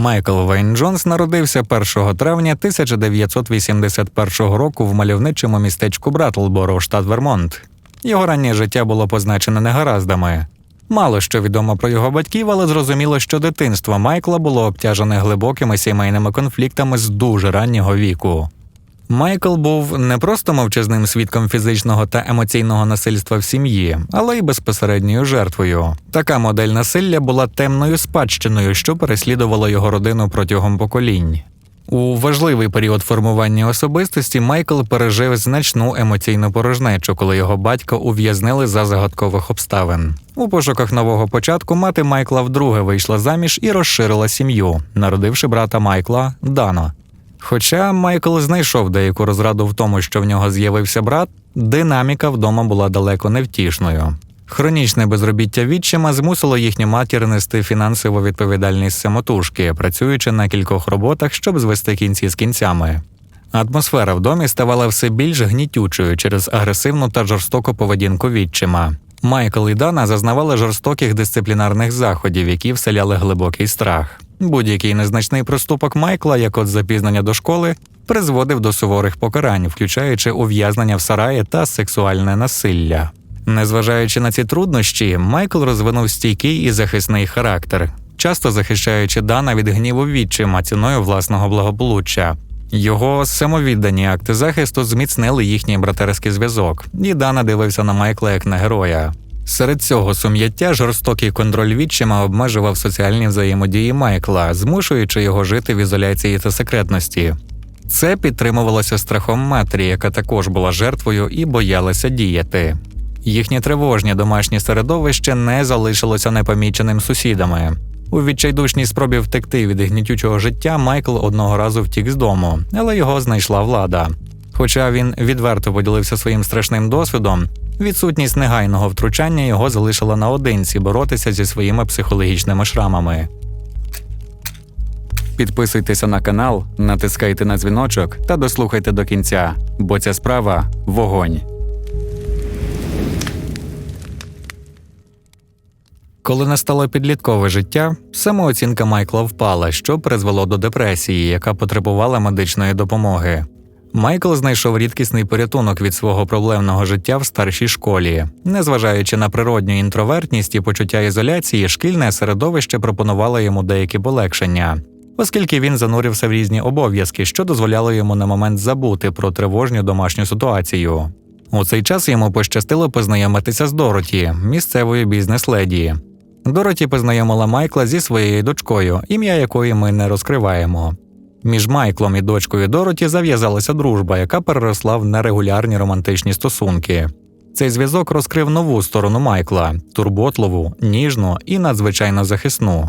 Майкл Вейн Джонс народився 1 травня 1981 року в мальовничому містечку Братлборо, штат Вермонт. Його раннє життя було позначене негараздами. Мало що відомо про його батьків, але зрозуміло, що дитинство Майкла було обтяжене глибокими сімейними конфліктами з дуже раннього віку. Майкл був не просто мовчазним свідком фізичного та емоційного насильства в сім'ї, але й безпосередньою жертвою. Така модель насилля була темною спадщиною, що переслідувала його родину протягом поколінь. У важливий період формування особистості Майкл пережив значну емоційну порожнечу, коли його батька ув'язнили за загадкових обставин. У пошуках нового початку мати Майкла вдруге вийшла заміж і розширила сім'ю, народивши брата Майкла Дана. Хоча Майкл знайшов деяку розраду в тому, що в нього з'явився брат, динаміка вдома була далеко невтішною. Хронічне безробіття відчима змусило їхню матір нести фінансову відповідальність самотужки, працюючи на кількох роботах, щоб звести кінці з кінцями. Атмосфера в домі ставала все більш гнітючою через агресивну та жорстоку поведінку відчима. Майкл і Дана зазнавали жорстоких дисциплінарних заходів, які вселяли глибокий страх. Будь-який незначний проступок Майкла, як от запізнення до школи, призводив до суворих покарань, включаючи ув'язнення в сараї та сексуальне насилля. Незважаючи на ці труднощі, Майкл розвинув стійкий і захисний характер, часто захищаючи Дана від гніву відчима ціною власного благополуччя. Його самовіддані акти захисту зміцнили їхній братерський зв'язок, і Дана дивився на Майкла як на героя. Серед цього сум'яття жорстокий контроль відчима обмежував соціальні взаємодії Майкла, змушуючи його жити в ізоляції та секретності. Це підтримувалося страхом матері, яка також була жертвою і боялася діяти. Їхнє тривожнє домашнє середовище не залишилося непоміченим сусідами. У відчайдушній спробі втекти від гнітючого життя Майкл одного разу втік з дому, але його знайшла влада. Хоча він відверто поділився своїм страшним досвідом, відсутність негайного втручання його залишила наодинці боротися зі своїми психологічними шрамами. Підписуйтеся на канал, натискайте на дзвіночок та дослухайте до кінця, бо ця справа вогонь. Коли настало підліткове життя, самооцінка Майкла впала, що призвело до депресії, яка потребувала медичної допомоги. Майкл знайшов рідкісний порятунок від свого проблемного життя в старшій школі. Незважаючи на природню інтровертність і почуття ізоляції, шкільне середовище пропонувало йому деякі полегшення, оскільки він занурився в різні обов'язки, що дозволяло йому на момент забути про тривожню домашню ситуацію. У цей час йому пощастило познайомитися з Дороті, місцевою бізнес-леді. Дороті познайомила Майкла зі своєю дочкою, ім'я якої ми не розкриваємо. Між Майклом і дочкою Дороті зав'язалася дружба, яка переросла в нерегулярні романтичні стосунки. Цей зв'язок розкрив нову сторону Майкла турботливу, ніжну і надзвичайно захисну.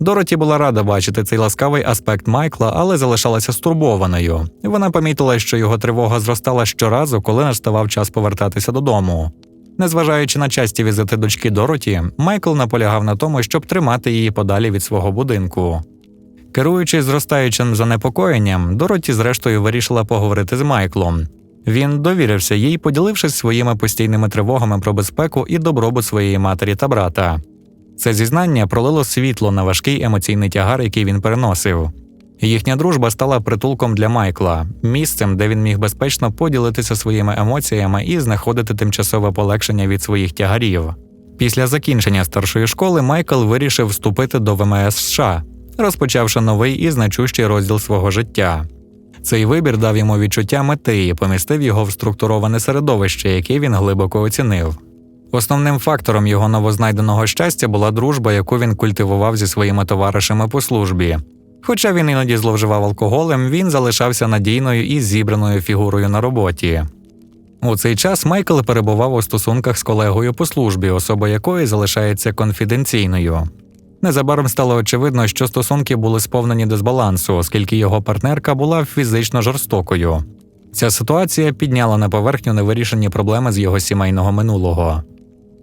Дороті була рада бачити цей ласкавий аспект Майкла, але залишалася стурбованою. Вона помітила, що його тривога зростала щоразу, коли наставав час повертатися додому. Незважаючи на часті візити дочки Дороті, Майкл наполягав на тому, щоб тримати її подалі від свого будинку. Керуючись зростаючим занепокоєнням, Дороті зрештою вирішила поговорити з Майклом. Він довірився їй, поділившись своїми постійними тривогами про безпеку і добробут своєї матері та брата. Це зізнання пролило світло на важкий емоційний тягар, який він переносив. Їхня дружба стала притулком для Майкла, місцем, де він міг безпечно поділитися своїми емоціями і знаходити тимчасове полегшення від своїх тягарів. Після закінчення старшої школи Майкл вирішив вступити до ВМС США, розпочавши новий і значущий розділ свого життя. Цей вибір дав йому відчуття мети і помістив його в структуроване середовище, яке він глибоко оцінив. Основним фактором його новознайденого щастя була дружба, яку він культивував зі своїми товаришами по службі. Хоча він іноді зловживав алкоголем, він залишався надійною і зібраною фігурою на роботі. У цей час Майкл перебував у стосунках з колегою по службі, особа якої залишається конфіденційною. Незабаром стало очевидно, що стосунки були сповнені дисбалансу, оскільки його партнерка була фізично жорстокою. Ця ситуація підняла на поверхню невирішені проблеми з його сімейного минулого.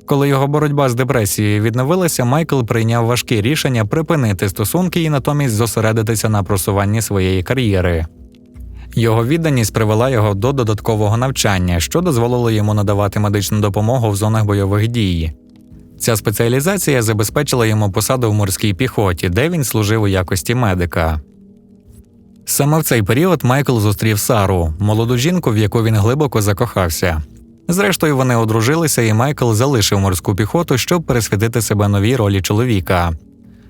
Коли його боротьба з депресією відновилася, Майкл прийняв важке рішення припинити стосунки і натомість зосередитися на просуванні своєї кар'єри. Його відданість привела його до додаткового навчання, що дозволило йому надавати медичну допомогу в зонах бойових дій. Ця спеціалізація забезпечила йому посаду в морській піхоті, де він служив у якості медика. Саме в цей період Майкл зустрів Сару, молоду жінку, в яку він глибоко закохався. Зрештою, вони одружилися, і Майкл залишив морську піхоту, щоб пересвятити себе новій ролі чоловіка.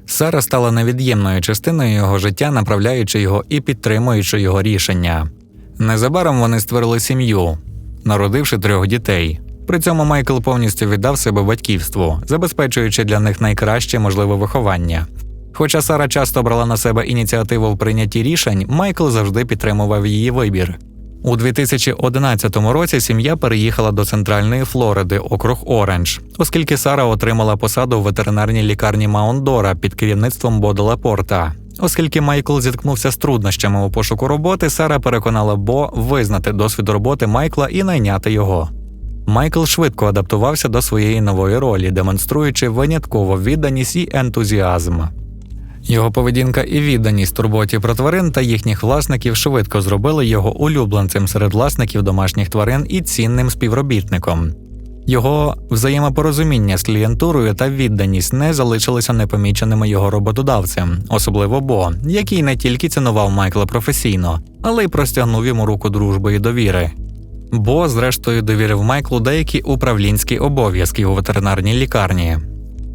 Сара стала невід'ємною частиною його життя, направляючи його і підтримуючи його рішення. Незабаром вони створили сім'ю, народивши трьох дітей. При цьому Майкл повністю віддав себе батьківству, забезпечуючи для них найкраще можливе виховання. Хоча Сара часто брала на себе ініціативу в прийнятті рішень, Майкл завжди підтримував її вибір. У 2011 році сім'я переїхала до центральної Флориди, округ Оранж, оскільки Сара отримала посаду в ветеринарній лікарні Маондора під керівництвом Бода Лапорта. Оскільки Майкл зіткнувся з труднощами у пошуку роботи, Сара переконала Бо визнати досвід роботи Майкла і найняти його. Майкл швидко адаптувався до своєї нової ролі, демонструючи винятково відданість і ентузіазм. Його поведінка і відданість турботі про тварин та їхніх власників швидко зробили його улюбленцем серед власників домашніх тварин і цінним співробітником. Його взаємопорозуміння з клієнтурою та відданість не залишилися непоміченими його роботодавцем, особливо Бо, який не тільки цінував Майкла професійно, але й простягнув йому руку дружби і довіри. Бо, зрештою, довірив Майклу деякі управлінські обов'язки у ветеринарній лікарні.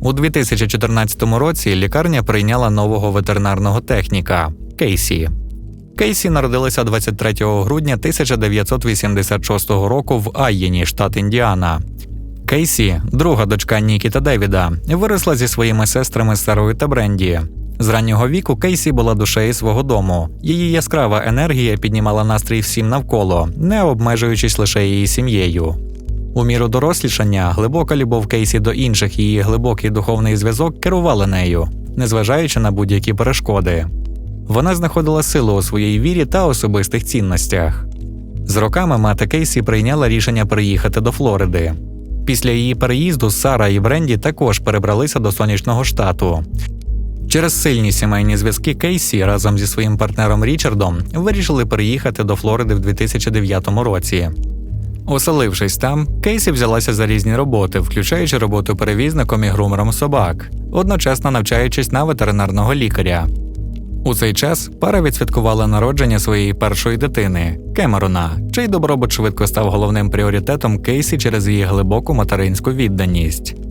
У 2014 році лікарня прийняла нового ветеринарного техніка Кейсі. Кейсі народилася 23 грудня 1986 року в Айєні, штат Індіана. Кейсі, друга дочка Нікі та Девіда, виросла зі своїми сестрами Сарою та Бренді. З раннього віку Кейсі була душею свого дому. Її яскрава енергія піднімала настрій всім навколо, не обмежуючись лише її сім'єю. У міру дорослішання глибока любов Кейсі до інших її глибокий духовний зв'язок керували нею, незважаючи на будь-які перешкоди. Вона знаходила силу у своїй вірі та особистих цінностях. З роками мати Кейсі прийняла рішення переїхати до Флориди. Після її переїзду Сара і Бренді також перебралися до сонячного штату. Через сильні сімейні зв'язки Кейсі разом зі своїм партнером Річардом вирішили переїхати до Флориди в 2009 році. Оселившись там, Кейсі взялася за різні роботи, включаючи роботу перевізником і грумером собак, одночасно навчаючись на ветеринарного лікаря. У цей час пара відсвяткувала народження своєї першої дитини Кемерона, чий добробут швидко став головним пріоритетом Кейсі через її глибоку материнську відданість.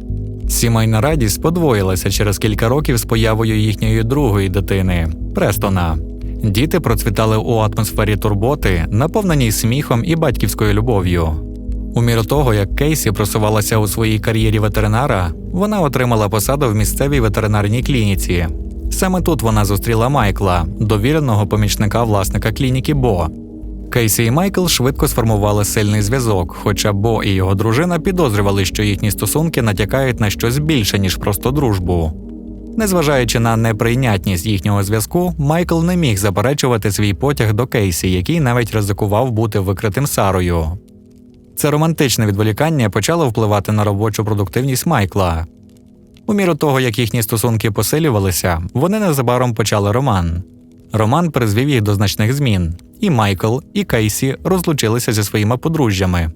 Сімейна радість подвоїлася через кілька років з появою їхньої другої дитини Престона. Діти процвітали у атмосфері турботи, наповненій сміхом і батьківською любов'ю. У міру того, як Кейсі просувалася у своїй кар'єрі ветеринара, вона отримала посаду в місцевій ветеринарній клініці. Саме тут вона зустріла Майкла, довіреного помічника власника клініки Бо. Кейсі і Майкл швидко сформували сильний зв'язок, хоча Бо і його дружина підозрювали, що їхні стосунки натякають на щось більше, ніж просто дружбу. Незважаючи на неприйнятність їхнього зв'язку, Майкл не міг заперечувати свій потяг до Кейсі, який навіть ризикував бути викритим Сарою. Це романтичне відволікання почало впливати на робочу продуктивність Майкла. У міру того, як їхні стосунки посилювалися, вони незабаром почали роман. Роман призвів їх до значних змін, і Майкл, і Кейсі розлучилися зі своїми подружжями.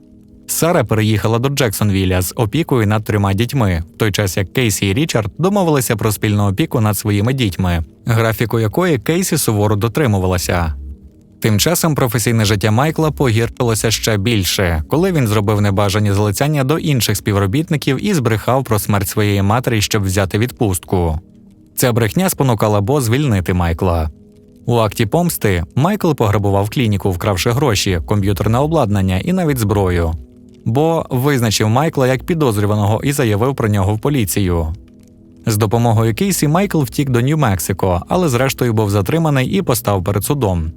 Сара переїхала до Джексонвілля з опікою над трьома дітьми, в той час як Кейсі і Річард домовилися про спільну опіку над своїми дітьми, графіку якої Кейсі суворо дотримувалася. Тим часом професійне життя Майкла погіршилося ще більше, коли він зробив небажані залицяння до інших співробітників і збрехав про смерть своєї матері, щоб взяти відпустку. Ця брехня спонукала Бо звільнити Майкла. У акті помсти Майкл пограбував клініку, вкравши гроші, комп'ютерне обладнання і навіть зброю. Бо визначив Майкла як підозрюваного і заявив про нього в поліцію. З допомогою Кейсі Майкл втік до Нью-Мексико, але зрештою був затриманий і постав перед судом.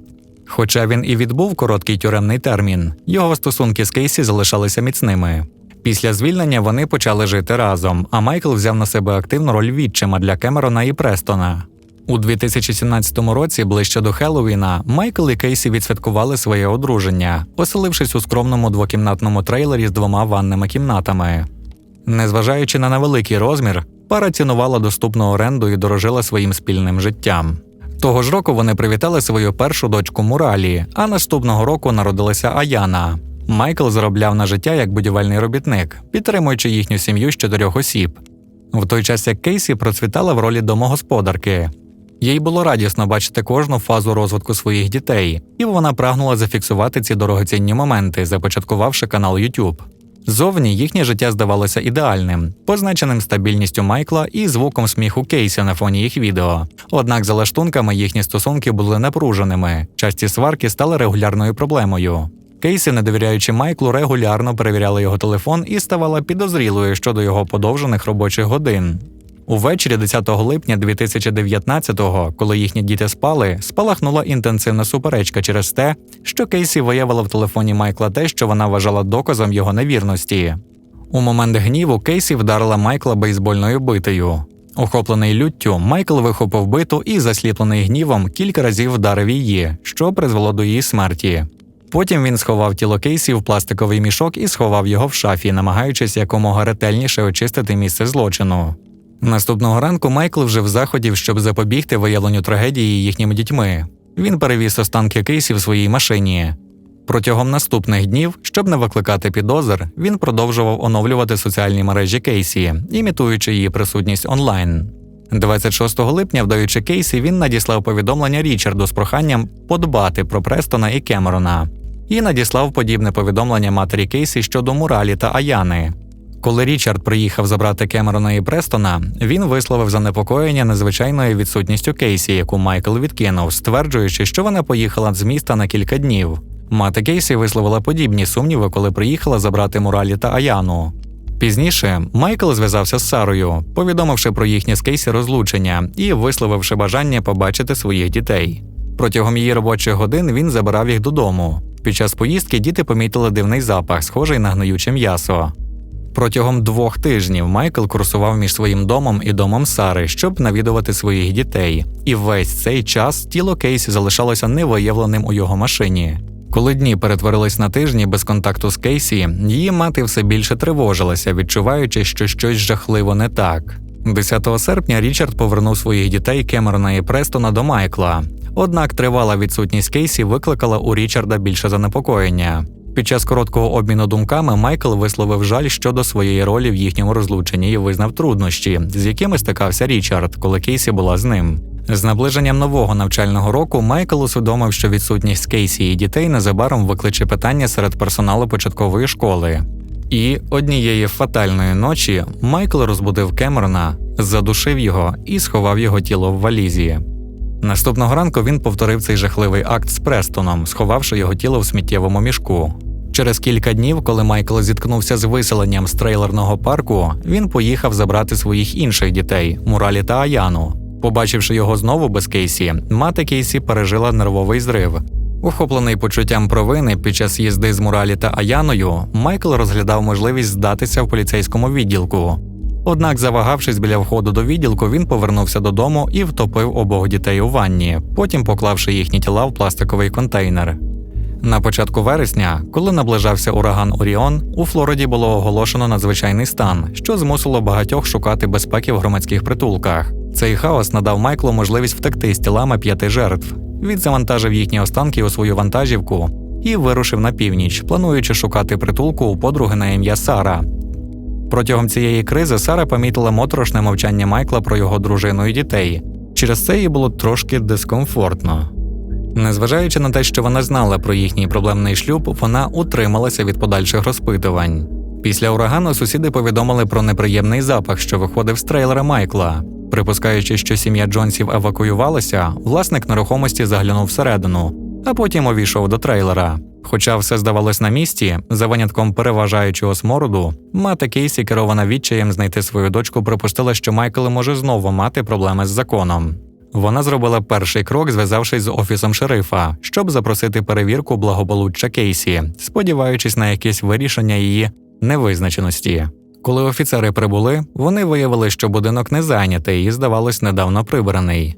Хоча він і відбув короткий тюремний термін, його стосунки з Кейсі залишалися міцними. Після звільнення вони почали жити разом, а Майкл взяв на себе активну роль відчима для Кемерона і Престона. У 2017 році, ближче до Хеллоуіна, Майкл і Кейсі відсвяткували своє одруження, оселившись у скромному двокімнатному трейлері з двома ванними кімнатами. Незважаючи на невеликий розмір, пара цінувала доступну оренду і дорожила своїм спільним життям. Того ж року вони привітали свою першу дочку Муралі, а наступного року народилася Аяна. Майкл заробляв на життя як будівельний робітник, підтримуючи їхню сім'ю з чотирьох осіб. в той час як Кейсі процвітала в ролі домогосподарки. Їй було радісно бачити кожну фазу розвитку своїх дітей, і вона прагнула зафіксувати ці дорогоцінні моменти, започаткувавши канал YouTube. Зовні їхнє життя здавалося ідеальним, позначеним стабільністю Майкла і звуком сміху Кейсі на фоні їх відео. Однак за лаштунками їхні стосунки були напруженими, часті сварки стали регулярною проблемою. Кейсі, не довіряючи Майклу, регулярно перевіряла його телефон і ставала підозрілою щодо його подовжених робочих годин. Увечері 10 липня 2019-го, коли їхні діти спали, спалахнула інтенсивна суперечка через те, що Кейсі виявила в телефоні Майкла те, що вона вважала доказом його невірності. У момент гніву Кейсі вдарила Майкла бейсбольною битою. Охоплений люттю, Майкл вихопив биту і, засліплений гнівом, кілька разів вдарив її, що призвело до її смерті. Потім він сховав тіло Кейсі в пластиковий мішок і сховав його в шафі, намагаючись якомога ретельніше очистити місце злочину. Наступного ранку Майкл вже в заходів, щоб запобігти виявленню трагедії їхніми дітьми. Він перевіз останки Кейсі в своїй машині. Протягом наступних днів, щоб не викликати підозр, він продовжував оновлювати соціальні мережі Кейсі, імітуючи її присутність онлайн. 26 липня, вдаючи Кейсі, він надіслав повідомлення Річарду з проханням подбати про Престона і Кемерона, і надіслав подібне повідомлення матері Кейсі щодо Муралі та Аяни. Коли Річард приїхав забрати Кемерона і Престона, він висловив занепокоєння незвичайною відсутністю Кейсі, яку Майкл відкинув, стверджуючи, що вона поїхала з міста на кілька днів. Мати Кейсі висловила подібні сумніви, коли приїхала забрати Муралі та Аяну. Пізніше Майкл зв'язався з Сарою, повідомивши про їхнє з Кейсі розлучення і висловивши бажання побачити своїх дітей. Протягом її робочих годин він забирав їх додому. Під час поїздки діти помітили дивний запах, схожий на гниюче м'ясо. Протягом двох тижнів Майкл курсував між своїм домом і домом Сари, щоб навідувати своїх дітей, і весь цей час тіло Кейсі залишалося невиявленим у його машині. Коли дні перетворились на тижні без контакту з Кейсі, її мати все більше тривожилася, відчуваючи, що щось жахливо не так. 10 серпня Річард повернув своїх дітей Кемерона і Престона до Майкла. Однак тривала відсутність Кейсі викликала у Річарда більше занепокоєння. Під час короткого обміну думками Майкл висловив жаль щодо своєї ролі в їхньому розлученні і визнав труднощі, з якими стикався Річард, коли Кейсі була з ним. З наближенням нового навчального року Майкл усвідомив, що відсутність Кейсі і дітей незабаром викличе питання серед персоналу початкової школи. І однієї фатальної ночі Майкл розбудив Кемерона, задушив його і сховав його тіло в валізі. Наступного ранку він повторив цей жахливий акт з Престоном, сховавши його тіло в сміттєвому мішку. Через кілька днів, коли Майкл зіткнувся з виселенням з трейлерного парку, він поїхав забрати своїх інших дітей Муралі та Аяну. Побачивши його знову без Кейсі, мати Кейсі пережила нервовий зрив. Охоплений почуттям провини під час їзди з Муралі та Аяною, Майкл розглядав можливість здатися в поліцейському відділку. Однак, завагавшись біля входу до відділку, він повернувся додому і втопив обох дітей у ванні, потім поклавши їхні тіла в пластиковий контейнер. На початку вересня, коли наближався ураган Оріон, у Флориді було оголошено надзвичайний стан, що змусило багатьох шукати безпеки в громадських притулках. Цей хаос надав Майклу можливість втекти з тілами п'яти жертв. Він завантажив їхні останки у свою вантажівку і вирушив на північ, плануючи шукати притулку у подруги на ім'я Сара. Протягом цієї кризи Сара помітила моторошне мовчання Майкла про його дружину і дітей. Через це їй було трошки дискомфортно. Незважаючи на те, що вона знала про їхній проблемний шлюб, вона утрималася від подальших розпитувань. Після урагану сусіди повідомили про неприємний запах, що виходив з трейлера Майкла. Припускаючи, що сім'я Джонсів евакуювалася, власник нерухомості заглянув всередину, а потім увійшов до трейлера. Хоча все здавалось на місці, за винятком переважаючого смороду, мати Кейсі, керована відчаєм знайти свою дочку, припустила, що Майкл може знову мати проблеми з законом. Вона зробила перший крок, зв'язавшись з офісом шерифа, щоб запросити перевірку благополуччя Кейсі, сподіваючись на якесь вирішення її невизначеності. Коли офіцери прибули, вони виявили, що будинок не зайнятий і, здавалось, недавно прибраний.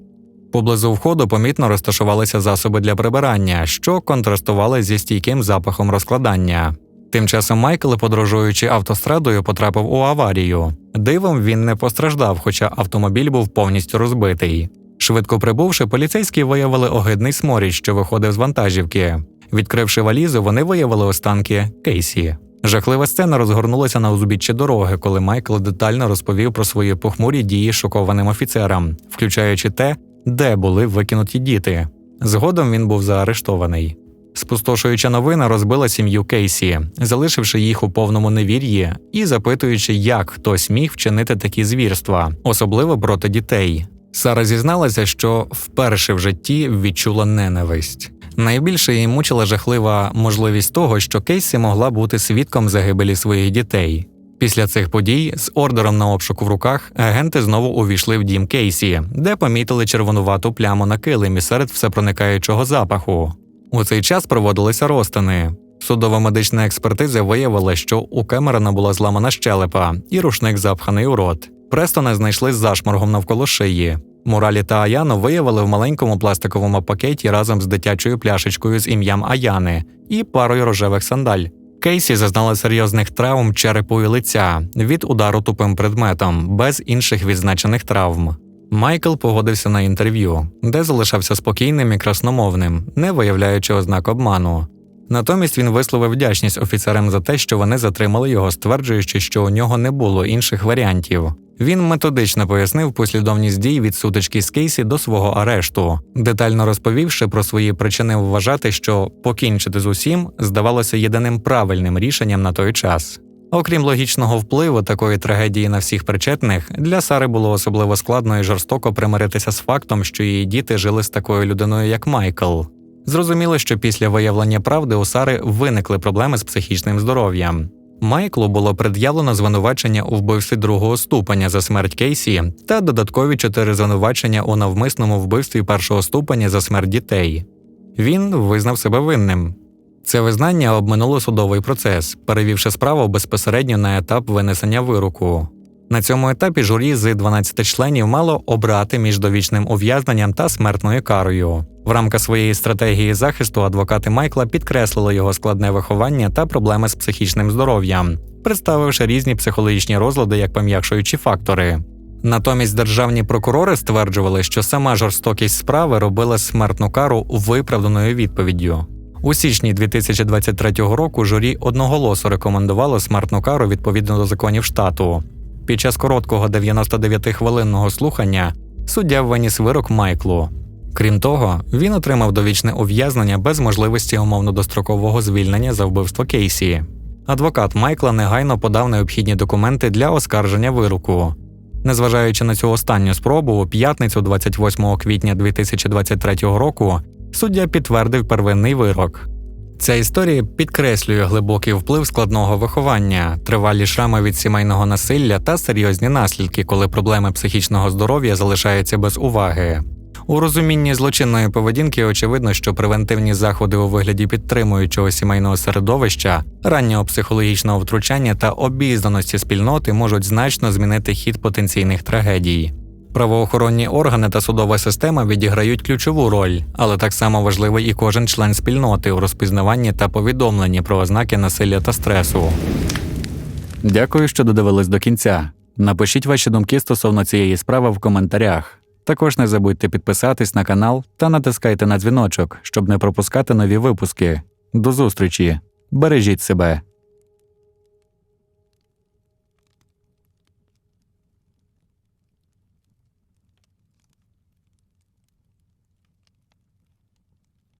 Поблизу входу помітно розташувалися засоби для прибирання, що контрастували зі стійким запахом розкладання. Тим часом Майкл, подорожуючи автострадою, потрапив у аварію. Дивом він не постраждав, хоча автомобіль був повністю розбитий. Швидко прибувши, поліцейські виявили огидний сморід, що виходив з вантажівки. Відкривши валізу, вони виявили останки Кейсі. Жахлива сцена розгорнулася на узбіччі дороги, коли Майкл детально розповів про свої похмурі дії шокованим офіцерам, включаючи те, де були викинуті діти. Згодом він був заарештований. Спустошуюча новина розбила сім'ю Кейсі, залишивши їх у повному невір'ї і запитуючи, як хтось міг вчинити такі звірства, особливо проти дітей. Сара зізналася, що вперше в житті відчула ненависть. Найбільше її мучила жахлива можливість того, що Кейсі могла бути свідком загибелі своїх дітей. Після цих подій з ордером на обшук в руках агенти знову увійшли в дім Кейсі, де помітили червонувату пляму на килимі серед всепроникаючого запаху. У цей час проводилися розтини. Судова медична експертиза виявила, що у Кемерона була зламана щелепа і рушник запханий у рот. Престона знайшли з зашморгом навколо шиї. Муралі та Аяну виявили в маленькому пластиковому пакеті разом з дитячою пляшечкою з ім'ям Аяни і парою рожевих сандаль. Кейсі зазнала серйозних травм черепу і лиця від удару тупим предметом, без інших відзначених травм. Майкл погодився на інтерв'ю, де залишався спокійним і красномовним, не виявляючи ознак обману. Натомість він висловив вдячність офіцерам за те, що вони затримали його, стверджуючи, що у нього не було інших варіантів. Він методично пояснив послідовність дій від сутички з Кейсі до свого арешту, детально розповівши про свої причини вважати, що покінчити з усім здавалося єдиним правильним рішенням на той час. Окрім логічного впливу такої трагедії на всіх причетних, для Сари було особливо складно і жорстоко примиритися з фактом, що її діти жили з такою людиною, як Майкл. Зрозуміло, що після виявлення правди у Сари виникли проблеми з психічним здоров'ям. Майклу було пред'явлено звинувачення у вбивстві другого ступеня за смерть Кейсі та додаткові чотири звинувачення у навмисному вбивстві першого ступеня за смерть дітей. Він визнав себе винним. Це визнання обминуло судовий процес, перевівши справу безпосередньо на етап винесення вироку. На цьому етапі журі з 12 членів мало обрати між довічним ув'язненням та смертною карою. В рамках своєї стратегії захисту адвокати Майкла підкреслили його складне виховання та проблеми з психічним здоров'ям, представивши різні психологічні розлади як пом'якшуючі фактори. Натомість державні прокурори стверджували, що сама жорстокість справи робила смертну кару виправданою відповіддю. У січні 2023 року журі одноголосо рекомендувало смертну кару відповідно до законів штату. Під час короткого 99-хвилинного слухання суддя виніс вирок Майклу. Крім того, він отримав довічне ув'язнення без можливості умовно-дострокового звільнення за вбивство Кейсі. Адвокат Майкла негайно подав необхідні документи для оскарження вироку. Незважаючи на цю останню спробу, у п'ятницю, 28 квітня 2023 року, суддя підтвердив первинний вирок. Ця історія підкреслює глибокий вплив складного виховання, тривалі шрами від сімейного насилля та серйозні наслідки, коли проблеми психічного здоров'я залишаються без уваги. У розумінні злочинної поведінки очевидно, що превентивні заходи у вигляді підтримуючого сімейного середовища, раннього психологічного втручання та обізнаності спільноти можуть значно змінити хід потенційних трагедій. Правоохоронні органи та судова система відіграють ключову роль, але так само важливий і кожен член спільноти у розпізнаванні та повідомленні про ознаки насилля та стресу. Дякую, що додивились до кінця. Напишіть ваші думки стосовно цієї справи в коментарях. Також не забудьте підписатись на канал та натискайте на дзвіночок, щоб не пропускати нові випуски. До зустрічі! Бережіть себе!